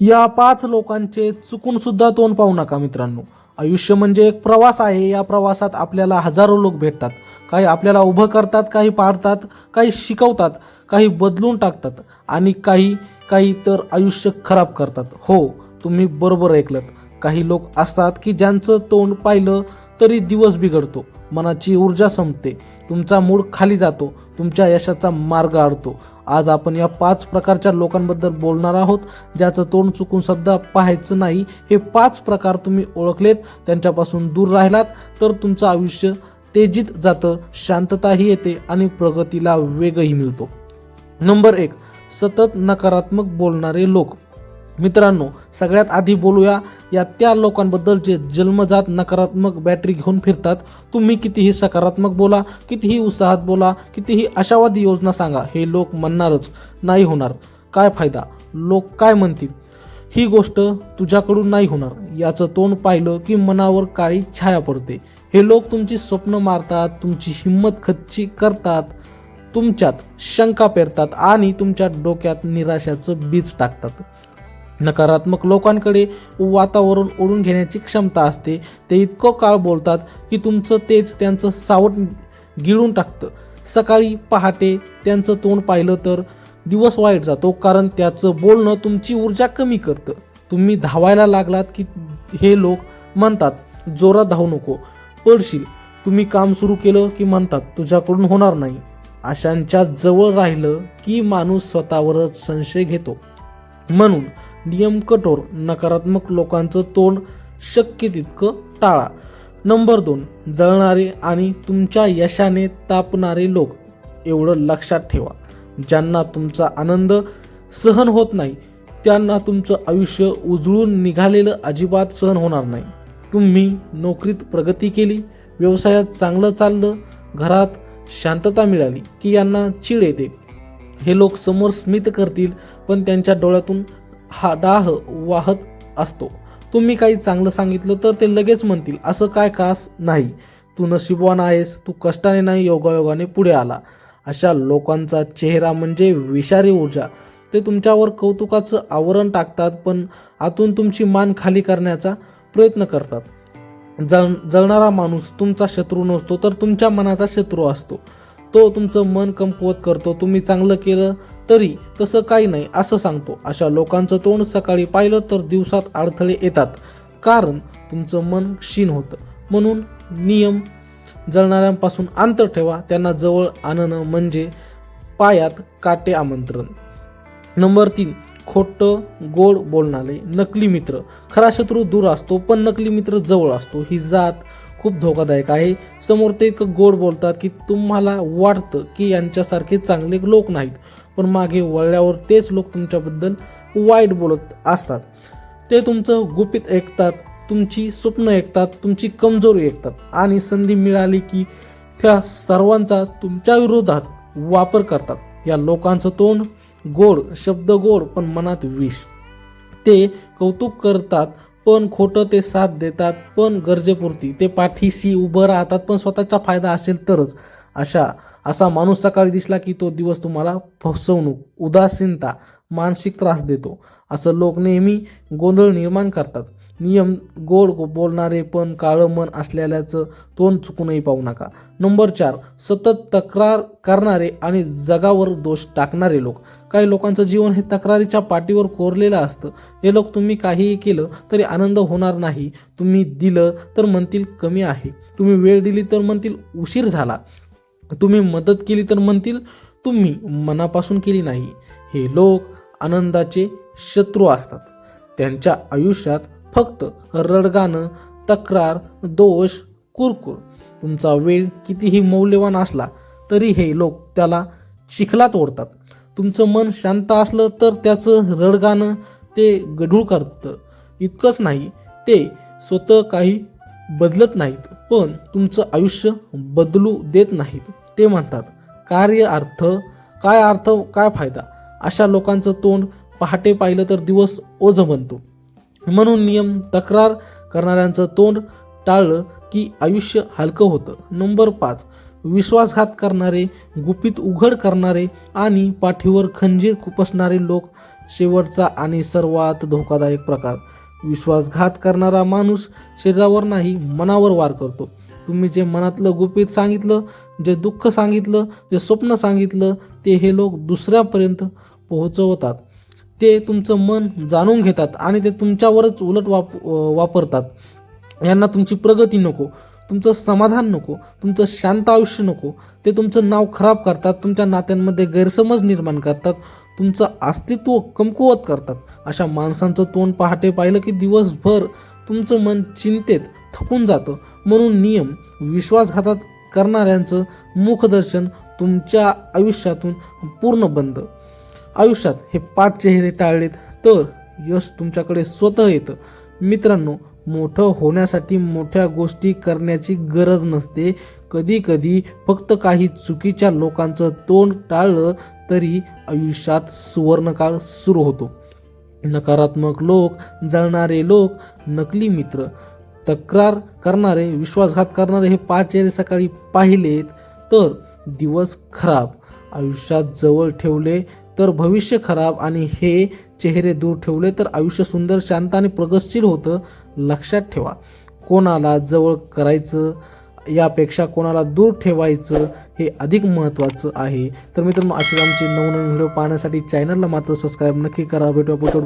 या पाच लोकांचे चुकून सुद्धा तोंड पाहू नका मित्रांनो. आयुष्य म्हणजे एक प्रवास आहे. या प्रवासात आपल्याला हजारो लोक भेटतात. काही आपल्याला उभं करतात काही पाडतात काही शिकवतात काही बदलून टाकतात आणि काही काही तर आयुष्य खराब करतात. हो तुम्ही बरोबर ऐकलत. काही लोक असतात की ज्यांचं तोंड पाहिलं तरी दिवस बिघडतो. मनाची ऊर्जा संपते. तुमचा मूड खाली जातो. तुमच्या यशाचा मार्ग अडतो आज आपण या पाच प्रकारच्या लोकांबद्दल बोलणार आहोत. ज्याचं तोंड चुकून सध्या पाहायचं नाही. हे पाच प्रकार तुम्ही ओळखलेत. त्यांच्यापासून दूर राहिलात. तर तुमचं आयुष्य तेजीत जातं. शांतताही येते आणि प्रगतीला वेगही मिळतो. नंबर एक सतत नकारात्मक बोलणारे लोक. मित्रांनो सगळ्यात आधी बोलूया या त्या लोकांबद्दल जे जन्मजात नकारात्मक बॅटरी घेऊन फिरतात तुम्ही कितीही सकारात्मक बोला कितीही उत्साहात बोला कितीही आशावादी योजना सांगा हे लोक म्हणणारच नाही होणार. काय फायदा? लोक काय म्हणतील? ही गोष्ट तुझ्याकडून नाही होणार. याचं तोंड पाहिलं की मनावर काळी छाया पडते. हे लोक तुमची स्वप्न मारतात तुमची हिंमत खच्ची करतात तुमच्यात शंका पेरतात आणि तुमच्या डोक्यात निराशाचं बीज टाकतात. नकारात्मक लोकांकडे वातावरण ओढून घेण्याची क्षमता असते. ते इतकं काळ बोलतात की तुमचं तेच त्यांचं सावट गिळून टाकतं. सकाळी पहाटे त्यांचं तोंड पाहिलं तर दिवस वाईट जातो कारण त्याचं बोलणं तुमची ऊर्जा कमी करतं. तुम्ही धावायला लागलात की हे लोक म्हणतात जोरात धावू नको पडशील. तुम्ही काम सुरू केलं की म्हणतात तुझ्याकडून होणार नाही. अशांच्या जवळ राहिलं की माणूस स्वतःवरच संशय घेतो. म्हणून नियम कठोर नकारात्मक लोकांचं तोंड शक्य तितकं टाळा. नंबर दोन जळणारे आणि तुमच्या यशाने तापणारे लोक. एवढं लक्षात ठेवा. ज्यांना तुमचा आनंद सहन होत नाही त्यांना तुमचं आयुष्य उजळून निघालेलं अजिबात सहन होणार नाही. तुम्ही नोकरीत प्रगती केली व्यवसायात चांगलं चाललं घरात शांतता मिळाली की यांना चीड येते. हे लोक समोर स्मित करतील पण त्यांच्या डोळ्यातून हा डाह वाहत असतो. तुम्ही काही चांगलं सांगितलं तर ते लगेच म्हणतील असं काय खास नाही. तू नशीबवान आहेस तू कष्टाने नाही योगायोगाने पुढे आला. अशा लोकांचा चेहरा म्हणजे विषारी ऊर्जा. ते तुमच्यावर कौतुकाचं आवरण टाकतात पण आतून तुमची मान खाली करण्याचा प्रयत्न करतात. जळ जळणारा माणूस तुमचा शत्रू नसतो तर तुमच्या मनाचा शत्रू असतो. तो तुमचं मन कमकुवत करतो. तुम्ही चांगलं केलं तरी तसं काही नाही असं सांगतो. अशा लोकांचं तोंड सकाळी पाहिलं तर दिवसात अडथळे येतात. कारण तुमचं मन क्षीण होतं. म्हणून नियम जळणाऱ्यांपासून अंतर ठेवा. त्यांना जवळ आणणं म्हणजे पायात काटे आमंत्रण. नंबर तीन खोटं गोड बोलणारे नकली मित्र. खरा शत्रू दूर असतो पण नकली मित्र जवळ असतो. ही जात खूप धोकादायक आहे. समोर ते एक गोड बोलतात की तुम्हाला वाटतं की यांच्यासारखे चांगले लोक नाहीत. पण मागे वळल्यावर तेच लोक तुमच्याबद्दल वाईट बोलत असतात. ते तुमचं गुपित ऐकतात तुमची स्वप्न ऐकतात तुमची कमजोरी ऐकतात आणि संधी मिळाली की त्या सर्वांचा तुमच्या विरोधात वापर करतात. या लोकांचं तोंड गोड शब्द गोड पण मनात विष. ते कौतुक करतात पण खोटं ते साथ देतात पण गरजेपुरती. ते पाठीशी उभं राहतात पण स्वतःचा फायदा असेल तरच. अशा असा माणूस सकाळी दिसला की तो दिवस तुम्हाला फसवणूक उदासीनता मानसिक त्रास देतो. असं लोक नेहमी गोंधळ निर्माण करतात. नियम गोड बोलणारे पण काळं मन असलेल्याचं तोंड चुकूनही पाहू नका. नंबर चार सतत तक्रार करणारे आणि जगावर दोष टाकणारे लोक. काही लोकांचं जीवन हे तक्रारीच्या पाठीवर कोरलेलं असतं. हे लोक तुम्ही काहीही केलं तरी आनंद होणार नाही. तुम्ही दिलं तर म्हणतील कमी आहे. तुम्ही वेळ दिली तर म्हणतील उशीर झाला. तुम्ही मदत केली तर म्हणतील तुम्ही मनापासून केली नाही. हे लोक आनंदाचे शत्रू असतात. त्यांच्या आयुष्यात फक्त रडगाणं तक्रार दोष कुरकुर. तुमचा वेळ कितीही मौल्यवान असला तरी हे लोक त्याला चिखलात ओढतात. तुमचं मन शांत असलं तर त्याचं रडगाणं ते गढूळ करतं. इतकंच नाही ते स्वतः काही बदलत नाहीत पण तुमचं आयुष्य बदलू देत नाहीत. ते म्हणतात कार्य अर्थ काय अर्थ काय फायदा? अशा लोकांचं तोंड पहाटे पाहिलं तर दिवस ओझं बनतो. म्हणून नियम तक्रार करणाऱ्यांचं तोंड टाळलं की आयुष्य हलकं होतं. नंबर पाच विश्वासघात करणारे गुपित उघड करणारे आणि पाठीवर खंजीर खुपसणारे लोक शेवटचा आणि सर्वात धोकादायक प्रकार. विश्वासघात करणारा माणूस शरीरावर नाही मनावर वार करतो. तुम्ही जे मनातलं गुपित सांगितलं जे दुःख सांगितलं जे स्वप्न सांगितलं ते हे लोक दुसऱ्यापर्यंत पोहोचवतात. ते तुमचं मन जाणून घेतात आणि ते तुमच्यावरच उलट वाप वापरतात. यांना तुमची प्रगती नको. तुमचं समाधान नको तुमचं शांत आयुष्य नको ते तुमचं नाव खराब करतात तुमच्या नात्यांमध्ये गैरसमज निर्माण करतात तुमचं अस्तित्व कमकुवत करतात. अशा माणसांचं तोंड पहाटे पाहिलं की दिवसभर तुमचं मन चिंतेत थकून जातं. म्हणून नियम विश्वासघातात करणाऱ्यांचं मुखदर्शन तुमच्या आयुष्यातून पूर्ण बंद. आयुष्यात हे पाच चेहरे टाळलेत तर यश तुमच्याकडे स्वतः येतं. मित्रांनो मोठं होण्यासाठी मोठ्या गोष्टी करण्याची गरज नसते. कधी कधी फक्त काही चुकीच्या लोकांचं तोंड टाळलं तरी आयुष्यात सुवर्णकाळ सुरू होतो. नकारात्मक लोक जळणारे लोक नकली मित्र तक्रार करणारे विश्वासघात करणारे हे पाच चेहरे सकाळी पाहिलेत तर दिवस खराब. आयुष्यात जवळ ठेवले तर भविष्य खराब आणि हे चेहरे दूर ठेवले तर आयुष्य सुंदर शांत आणि प्रगतशील होतं लक्षात ठेवा. कोणाला जवळ करायचं यापेक्षा कोणाला दूर ठेवायचं हे अधिक महत्त्वाचं आहे. तर मित्रांनो असे आमचे नवनवीन व्हिडिओ पाहण्यासाठी चॅनलला मात्र सबस्क्राईब नक्की करा. भेटू पुढच्या